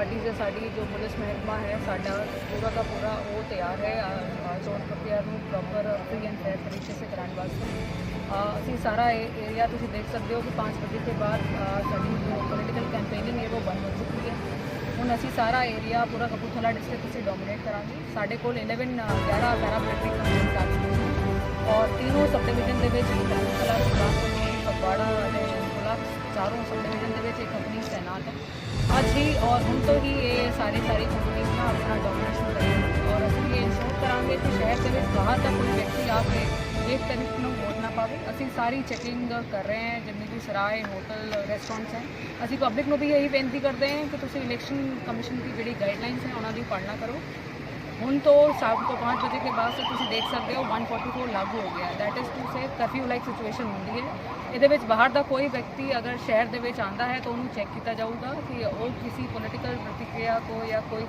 ਸਾਡੀ ਹੈ ਸਾਡੀ ਜੋ ਪੁਲਿਸ ਮਹਿਕਮਾ ਹੈ, ਸਾਡਾ ਪੂਰਾ ਦਾ ਪੂਰਾ ਉਹ ਤਿਆਰ ਹੈ। ਚੋਣ ਪ੍ਰਕਿਰਿਆ ਨੂੰ ਪ੍ਰੋਪਰ ਫ੍ਰੀ ਐਂਡ ਫੇਅਰ ਤਰੀਕੇ ਸੇ ਕਰਾਉਣ ਵਾਸਤੇ। ਅਸੀਂ ਸਾਰਾ ਏਰੀਆ ਤੁਸੀਂ ਦੇਖ ਸਕਦੇ ਹੋ ਕਿ 5 ਵਜੇ ਤੋਂ ਬਾਅਦ ਸਾਡੀ ਜੋ ਪੋਲੀਟੀਕਲ ਕੈਂਪੇਨਿੰਗ ਹੈ, ਉਹ ਬੰਦ ਹੋ ਚੁੱਕੀ ਹੈ। ਹੁਣ ਅਸੀਂ ਸਾਰਾ ਏਰੀਆ ਪੂਰਾ ਕਪੂਰਥਲਾ ਡਿਸਟ੍ਰਿਕਟ ਅਸੀਂ ਡੋਮੀਨੇਟ ਕਰਾਂਗੇ। ਸਾਡੇ ਕੋਲ 11 11 ਪੈਰਾਮਿਲਟਰੀ ਕੰਪਨੀ ਕਾਰਡ ਔਰ ਤਿੰਨੋਂ ਸਬ ਡਿਵੀਜ਼ਨ ਦੇ ਵਿੱਚ ਕਪੂਰਥਲਾ ਸੁਲਤਾਨਪੁਰ ਫਗਵਾੜਾ ਅਤੇ ਅੰਕੁਲਾ ਚਾਰੋਂ ਸਬ ਡਿਵੀਜ਼ਨ ਦੇ ਵਿੱਚ ਇੱਕ ਕੰਪਨੀ ਤੈਨਾਤ ਹੈ। ਅੱਜ ਹੀ ਔਰ ਹੁਣ ਤੋਂ ਹੀ ਇਹ ਸਾਰੇ ਸਾਰੀ ਕੰਪਨੀਆਂ ਨਾ ਆਪਣਾ ਡੋਮੀਨੇਸ਼ਨ ਕਰੇਗੀ ਔਰ ਅਸੀਂ ਇਹ ਇਨਸ਼ੋਰ ਕਰਾਂਗੇ ਕਿ ਸ਼ਹਿਰ ਦੇ ਵਿੱਚ ਬਾਹਰ ਦਾ ਕੋਈ ਵਿਅਕਤੀ ਆ ਕੇ ਇੱਕ ਤਰੀਕ ਨੂੰ ਵੋਟ ਨਾ ਪਾਵੇ ਅਸੀਂ ਸਾਰੀ ਚੈਕਿੰਗ ਕਰ ਰਹੇ ਹਾਂ ਜਿੰਨੇ ਵੀ ਸਰਾਏ ਹੋਟਲ ਰੈਸਟੋਰੈਂਟਸ ਹੈ ਅਸੀਂ ਪਬਲਿਕ ਨੂੰ ਵੀ ਇਹੀ ਬੇਨਤੀ ਕਰਦੇ ਹਾਂ ਕਿ ਤੁਸੀਂ ਇਲੈਕਸ਼ਨ ਕਮਿਸ਼ਨ ਦੀ ਜਿਹੜੀ ਗਾਈਡਲਾਈਨਸ ਹੈ ਉਹਨਾਂ ਦੀ ਪਾਲਣਾ ਕਰੋ ਹੁਣ ਤੋਂ ਸ਼ਾਮ ਤੋਂ 5 ਵਜੇ ਦੇ ਬਾਅਦ ਤੁਸੀਂ ਦੇਖ ਸਕਦੇ ਹੋ 144 ਲਾਗੂ ਹੋ ਗਿਆ that is to say curfew like situation ਹੁੰਦੀ ਹੈ। ਇਹਦੇ ਵਿੱਚ ਬਾਹਰ ਦਾ ਕੋਈ ਵਿਅਕਤੀ ਅਗਰ ਸ਼ਹਿਰ ਦੇ ਵਿੱਚ ਆਂਦਾ ਹੈ ਤਾਂ ਉਹਨੂੰ ਚੈੱਕ ਕੀਤਾ ਜਾਊਗਾ ਕਿ ਉਹ ਕਿਸੇ ਪੋਲੀਟੀਕਲ ਪ੍ਰਤੀਕਿਰਿਆ ਕੋ ਜਾਂ ਕੋਈ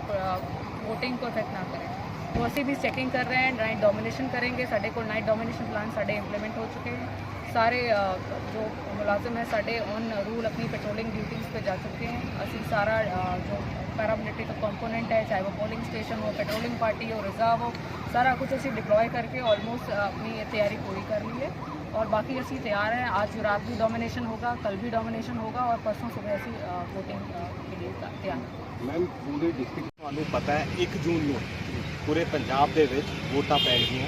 ਵੋਟਿੰਗ ਕੋ ਇਫੈਕਟ ਨਾ ਕਰੇ। तो असं भी चैकिंग कर रहे हैं नाइट डोमीनेशन करेंगे, साढ़े को नाइट डोमीनेशन प्लान साढ़े इंप्लीमेंट हो चुके हैं। सारे जो मुलाजिम है, साढ़े ऑन रूल अपनी पेट्रोलिंग ड्यूटीज़ पे जा चुके हैं। असं सारा जो पैरामिलिट्री का कंपोनेंट है, चाहे वो पोलिंग स्टेशन हो पेट्रोलिंग पार्टी हो रिज़र्व हो, सारा कुछ असं डिप्लॉय करके ऑलमोस्ट अपनी तैयारी पूरी कर ली है। और बाकी असी तैयार हैं। आज रात भी डोमिनेशन होगा, कल भी डोमिनेशन होगा और परसों सुबह असी वोटिंग के लिए तैयार मैम, पूरे डिस्ट्रिक्ट पता है, एक जून में ਪੂਰੇ ਪੰਜਾਬ ਦੇ ਵਿੱਚ ਵੋਟਾਂ ਪੈਣਗੀਆਂ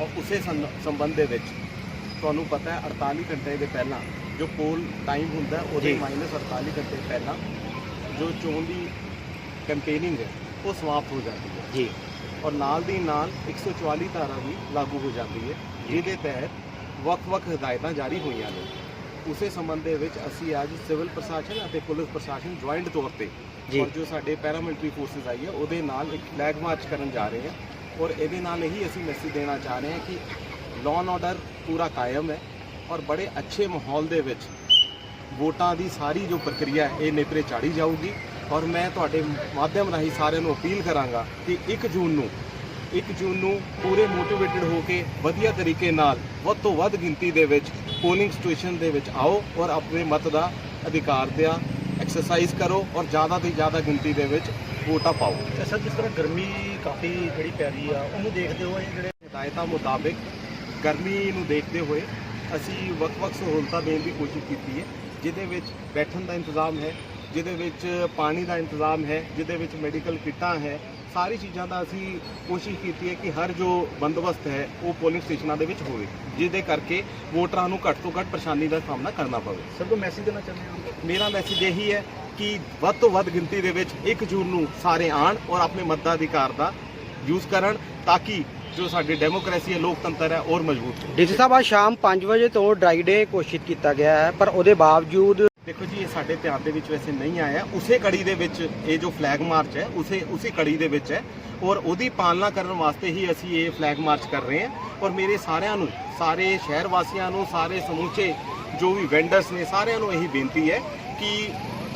ਔਰ ਉਸੇ ਸੰਬੰਧ ਦੇ ਵਿੱਚ ਤੁਹਾਨੂੰ ਪਤਾ ਹੈ 48 ਘੰਟੇ ਦੇ ਪਹਿਲਾਂ ਜੋ ਪੋਲ ਟਾਈਮ ਹੁੰਦਾ ਉਹਦੇ। ਮਾਈਨਸ 48 ਘੰਟੇ ਪਹਿਲਾਂ ਜੋ ਚੋਣ ਦੀ ਕੈਂਪੇਨਿੰਗ ਹੈ ਉਹ ਸਮਾਪਤ ਹੋ ਜਾਂਦੀ ਹੈ। ਜੀ। ਔਰ ਨਾਲ ਦੀ ਨਾਲ 144 ਧਾਰਾ ਵੀ ਲਾਗੂ ਹੋ ਜਾਂਦੀ ਹੈ ਜਿਹਦੇ ਤਹਿਤ ਵੱਖ-ਵੱਖ ਹਦਾਇਤਾਂ ਜਾਰੀ ਹੋਈਆਂ ਨੇ। ਉਸੇ ਸੰਬੰਧ ਦੇ ਵਿੱਚ ਅਸੀਂ ਅੱਜ ਸਿਵਲ ਪ੍ਰਸ਼ਾਸਨ ਅਤੇ ਪੁਲਿਸ ਪ੍ਰਸ਼ਾਸਨ ਜੁਆਇੰਟ ਤੌਰ ਤੇ ਜੀ। ਔਰ ਜੋ ਸਾਡੇ ਪੈਰਾਮਿਲਟਰੀ ਫੋਰਸਸ ਆਈ ਹੈ ਉਹਦੇ ਨਾਲ ਇੱਕ ਫਲੈਗ ਮਾਰਚ ਕਰਨ ਜਾ ਰਹੇ ਹਾਂ ਔਰ ਇਹਦੇ ਨਾਲ ਇਹੀ ਅਸੀਂ ਮੈਸੇਜ ਦੇਣਾ ਚਾਹ ਰਹੇ ਹਾਂ ਕਿ ਲਾਅ ਐਂਡ ਆਰਡਰ ਪੂਰਾ ਕਾਇਮ ਹੈ ਔਰ ਬੜੇ ਅੱਛੇ ਮਾਹੌਲ ਦੇ ਵਿੱਚ ਵੋਟਾਂ ਦੀ ਸਾਰੀ ਜੋ ਪ੍ਰਕਿਰਿਆ ਹੈ ਇਹ ਨੇਪਰੇ ਚਾੜੀ ਜਾਊਗੀ ਔਰ ਮੈਂ ਤੁਹਾਡੇ ਮਾਧਿਅਮ ਰਾਹੀਂ ਸਾਰਿਆਂ ਨੂੰ ਅਪੀਲ ਕਰਾਂਗਾ ਕਿ 1 ਜੂਨ ਨੂੰ 1 ਜੂਨ ਨੂੰ ਪੂਰੇ ਮੋਟੀਵੇਟਿਡ ਹੋ ਕੇ ਵਧੀਆ ਤਰੀਕੇ ਨਾਲ ਵੱਧ ਤੋਂ ਵੱਧ ਗਿਣਤੀ ਦੇ ਵਿੱਚ ਪੋਲਿੰਗ ਸਟੇਸ਼ਨ ਦੇ ਵਿੱਚ ਆਓ ਔਰ ਆਪਣੇ ਮਤ ਦਾ ਅਧਿਕਾਰ ਦਾ ਐਕਸਰਸਾਈਜ਼ ਕਰੋ ਔਰ ਜ਼ਿਆਦਾ ਤੋਂ ਜ਼ਿਆਦਾ ਗਿਣਤੀ ਦੇ ਵਿੱਚ ਵੋਟਾਂ ਪਾਓ। ਸਰ ਜਿਸ ਤਰ੍ਹਾਂ ਗਰਮੀ ਕਾਫੀ ਜਿਹੜੀ ਪੈ ਰਹੀ ਆ ਉਹਨੂੰ ਦੇਖਦੇ ਹੋਏ ਜਿਹੜੇ ਹਦਾਇਤਾਂ ਮੁਤਾਬਿਕ ਗਰਮੀ ਨੂੰ ਦੇਖਦੇ ਹੋਏ ਅਸੀਂ ਵੱਖ-ਵੱਖ ਸਹੂਲਤਾਂ ਦੇਣ ਦੀ ਕੋਸ਼ਿਸ਼ ਕੀਤੀ ਹੈ ਜਿਹਦੇ ਵਿੱਚ ਬੈਠਣ ਦਾ ਇੰਤਜ਼ਾਮ ਹੈ ਜਿਹਦੇ ਵਿੱਚ ਪਾਣੀ ਦਾ ਇੰਤਜ਼ਾਮ ਹੈ ਜਿਹਦੇ ਵਿੱਚ ਮੈਡੀਕਲ ਕਿੱਟਾਂ ਹੈ ਸਾਰੀ ਚੀਜ਼ਾਂ ਦਾ ਅਸੀਂ ਕੋਸ਼ਿਸ਼ ਕੀਤੀ ਹੈ ਕਿ ਹਰ ਜੋ ਬੰਦੋਬਸਤ ਹੈ ਉਹ ਪੋਲਿੰਗ ਸਟੇਸ਼ਨਾਂ ਦੇ ਵਿੱਚ ਹੋਵੇ ਜਿਹਦੇ ਕਰਕੇ ਵੋਟਰਾਂ ਨੂੰ ਘੱਟ ਤੋਂ ਘੱਟ ਪਰੇਸ਼ਾਨੀ ਦਾ ਸਾਹਮਣਾ ਕਰਨਾ ਪਵੇ। ਸਰ ਕੋਈ ਮੈਸੇਜ ਦੇਣਾ ਚਾਹੁੰਦੇ ਹੋ? ਮੇਰਾ ਮੈਸੇਜ ਇਹੀ ਹੈ ਕਿ ਵੱਧ ਤੋਂ ਵੱਧ ਗਿਣਤੀ ਦੇ ਵਿੱਚ 1 ਜੂਨ ਨੂੰ ਸਾਰੇ ਆਣ ਔਰ ਆਪਣੇ ਮਤਾਧਿਕਾਰ ਦਾ ਯੂਜ਼ ਕਰਨ ਤਾਂ ਕਿ ਜੋ ਸਾਡੀ ਡੈਮੋਕ੍ਰੇਸੀ ਹੈ ਲੋਕਤੰਤਰ ਹੈ ਔਰ ਮਜ਼ਬੂਤ ਹੋ ਡੀਸੀ ਸਾਹਿਬ ਅੱਜ ਸ਼ਾਮ 5 ਵਜੇ ਤੋਂ ਡਰਾਈ ਡੇ ਘੋਸ਼ਿਤ ਕੀਤਾ ਗਿਆ ਹੈ ਪਰ ਉਹਦੇ ਬਾਵਜੂਦ ਦੇਖੋ ਜੀ, ਇਹ ਸਾਡੇ ਧਿਆਨ ਦੇ ਵਿੱਚ ਵੈਸੇ ਨਹੀਂ ਆਇਆ। ਉਸੇ ਕੜੀ ਦੇ ਵਿੱਚ ਇਹ ਜੋ ਫਲੈਗ ਮਾਰਚ ਹੈ, ਉਸੇ ਉਸੇ ਕੜੀ ਦੇ ਵਿੱਚ ਹੈ। ਔਰ ਉਹਦੀ ਪਾਲਣਾ ਕਰਨ ਵਾਸਤੇ ਹੀ ਅਸੀਂ ਇਹ ਫਲੈਗ ਮਾਰਚ ਕਰ ਰਹੇ ਹਾਂ। ਔਰ ਮੇਰੇ ਸਾਰਿਆਂ ਨੂੰ, ਸਾਰੇ ਸ਼ਹਿਰ ਵਾਸੀਆਂ ਨੂੰ, ਸਾਰੇ ਸਮੂਚੇ ਜੋ ਵੀ ਵੈਂਡਰਸ ਨੇ, ਸਾਰਿਆਂ ਨੂੰ ਇਹੀ ਬੇਨਤੀ ਹੈ ਕਿ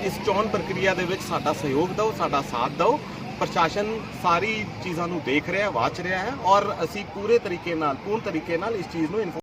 ਇਸ ਚੋਣ ਪ੍ਰਕਿਰਿਆ ਦੇ ਵਿੱਚ ਸਾਡਾ ਸਹਿਯੋਗ ਦਿਓ, ਸਾਡਾ ਸਾਥ ਦਿਓ। ਪ੍ਰਸ਼ਾਸਨ ਸਾਰੀ ਚੀਜ਼ਾਂ ਨੂੰ ਦੇਖ ਰਿਹਾ, ਵਾਚ ਰਿਹਾ ਹੈ। ਔਰ ਅਸੀਂ ਪੂਰੇ ਤਰੀਕੇ ਨਾਲ, ਪੂਰਨ ਤਰੀਕੇ ਨਾਲ ਇਸ ਚੀਜ਼ ਨੂੰ ਇਨਫੋ